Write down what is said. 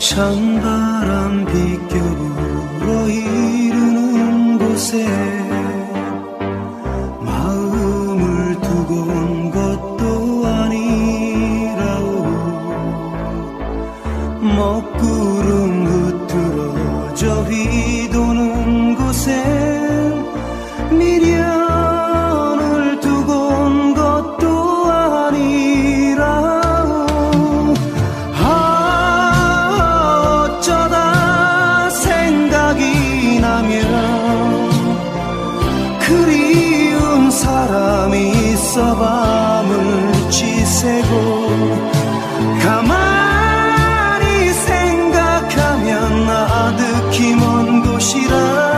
찬바람 비껴불어 이르는 곳에 마음을 두고 온 것도 아니라오. 먹구름 흐트러져 휘도 그리운 사람이 있어 밤을 지새고 가만히 생각하면 아득히 먼 곳이라.